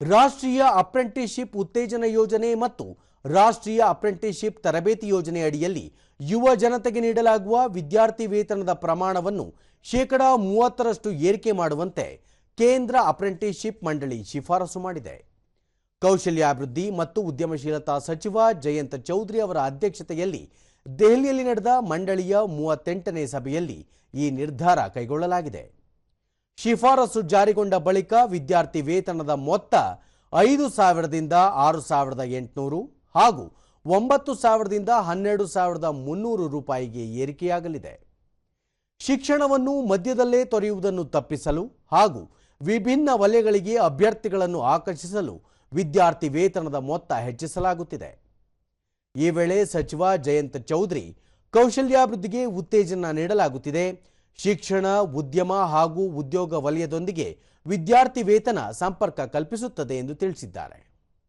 ರಾಷ್ಟ್ರೀಯ ಅಪ್ರೆಂಟಿಸ್ಶಿಪ್ ಉತ್ತೇಜನ ಯೋಜನೆ ಮತ್ತು ರಾಷ್ಟ್ರೀಯ ಅಪ್ರೆಂಟಿಸ್ಶಿಪ್ ತರಬೇತಿ ಯೋಜನೆ ಅಡಿಯಲ್ಲಿ ಯುವ ಜನತೆಗೆ ನೀಡಲಾಗುವ ವಿದ್ಯಾರ್ಥಿ ವೇತನದ ಪ್ರಮಾಣವನ್ನು ಶೇಕಡಾ ಮೂವತ್ತರಷ್ಟು ಏರಿಕೆ ಮಾಡುವಂತೆ ಕೇಂದ್ರ ಅಪ್ರೆಂಟಿಸ್ಶಿಪ್ ಮಂಡಳಿ ಶಿಫಾರಸು ಮಾಡಿದೆ. ಕೌಶಲ್ಯಾಭಿವೃದ್ಧಿ ಮತ್ತು ಉದ್ಯಮಶೀಲತಾ ಸಚಿವ ಜಯಂತ್ ಚೌಧರಿ ಅವರ ಅಧ್ಯಕ್ಷತೆಯಲ್ಲಿ ದೆಹಲಿಯಲ್ಲಿ ನಡೆದ ಮಂಡಳಿಯ ಮೂವತ್ತೆಂಟನೇ ಸಭೆಯಲ್ಲಿ ಈ ನಿರ್ಧಾರ ಕೈಗೊಳ್ಳಲಾಗಿದೆ. ಶಿಫಾರಸು ಜಾರಿಗೊಂಡ ಬಳಿಕ ವಿದ್ಯಾರ್ಥಿ ವೇತನದ ಮೊತ್ತ ಐದು ಸಾವಿರದಿಂದ ಆರು ಸಾವಿರದ ಎಂಟುನೂರು ಹಾಗೂ ಒಂಬತ್ತು ಸಾವಿರದಿಂದ ಹನ್ನೆರಡು ಸಾವಿರದ ಮುನ್ನೂರು ರೂಪಾಯಿಗೆ ಏರಿಕೆಯಾಗಲಿದೆ. ಶಿಕ್ಷಣವನ್ನು ಮಧ್ಯದಲ್ಲೇ ತೊರೆಯುವುದನ್ನು ತಪ್ಪಿಸಲು ಹಾಗೂ ವಿಭಿನ್ನ ವಲಯಗಳಿಗೆ ಅಭ್ಯರ್ಥಿಗಳನ್ನು ಆಕರ್ಷಿಸಲು ವಿದ್ಯಾರ್ಥಿ ವೇತನದ ಮೊತ್ತ ಹೆಚ್ಚಿಸಲಾಗುತ್ತಿದೆ. ಈ ವೇಳೆ ಸಚಿವ ಜಯಂತ್ ಚೌಧರಿ ಕೌಶಲ್ಯಾಭಿವೃದ್ಧಿಗೆ ಉತ್ತೇಜನ ನೀಡಲಾಗುತ್ತಿದೆ. ಶಿಕ್ಷಣ ಉದ್ಯಮ ಹಾಗೂ ಉದ್ಯೋಗ ವಲಯದೊಂದಿಗೆ ವಿದ್ಯಾರ್ಥಿ ವೇತನ ಸಂಪರ್ಕ ಕಲ್ಪಿಸುತ್ತದೆ ಎಂದು ತಿಳಿಸಿದ್ದಾರೆ.